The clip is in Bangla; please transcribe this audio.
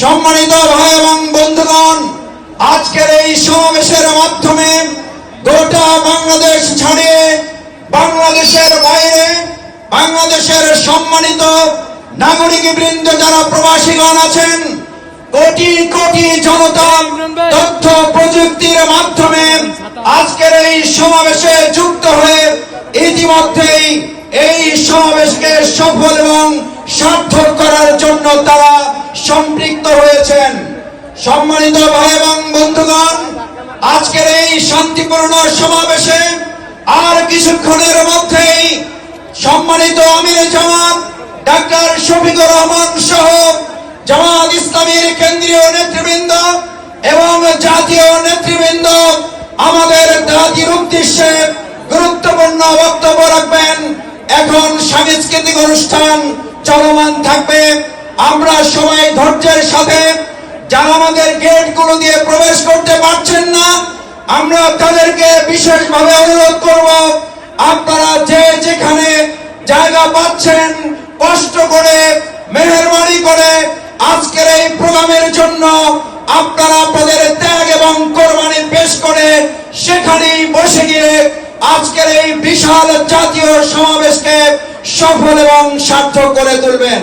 সম্মানিত ভাই এবং বন্ধুগণ, আজকের এই সমাবেশের মাধ্যমে গোটা বাংলাদেশ ছাড়িয়ে বাংলাদেশের বাইরে, বাংলাদেশের সম্মানিত নাগরিক বৃন্দ যারা প্রবাসীগণ আছেন, কোটি কোটি জনতা তথ্য প্রযুক্তির মাধ্যমে আজকের এই সমাবেশে যুক্ত হয়ে ইতিমধ্যেই এই সমাবেশকে সফল এবং সার্থক করার জন্য তারা সম্পৃক্ত হয়েছেন। সম্মানিত ভাই এবং বন্ধুগণ, আজকের এই শান্তিপূর্ণ সমাবেশে আর কিছুক্ষণের মধ্যেই সম্মানিত আমির জামাত, ডাক্তার শফিকুর রহমান সহ জামাত ইসলামীর কেন্দ্রীয় নেতৃবৃন্দ এবং জাতীয় নেতৃবৃন্দ, আমাদের জাতির উদ্দেশ্যে গুরুত্বপূর্ণ বক্তব্য রাখবেন। এখন সাংস্কৃতিক অনুষ্ঠান চলমান থাকবে। আমরা সবাই ধৈর্যের সাথে যারা আমাদের গেটগুলো দিয়ে প্রবেশ করতে পারছেন না, আমরা তাদেরকে বিশেষভাবে অনুরোধ করব, আপনারা যে যেখানে জায়গা পাচ্ছেন, কষ্ট করে, মেহরবানি করে আজকের এই প্রোগ্রামের জন্য আপনারা আপনাদের ত্যাগ এবং কোরবানি পেশ করে সেখানেই বসে গিয়ে আজকের এই বিশাল জাতীয় সমাবেশকে সফল এবং সার্থক করে তুলবেন।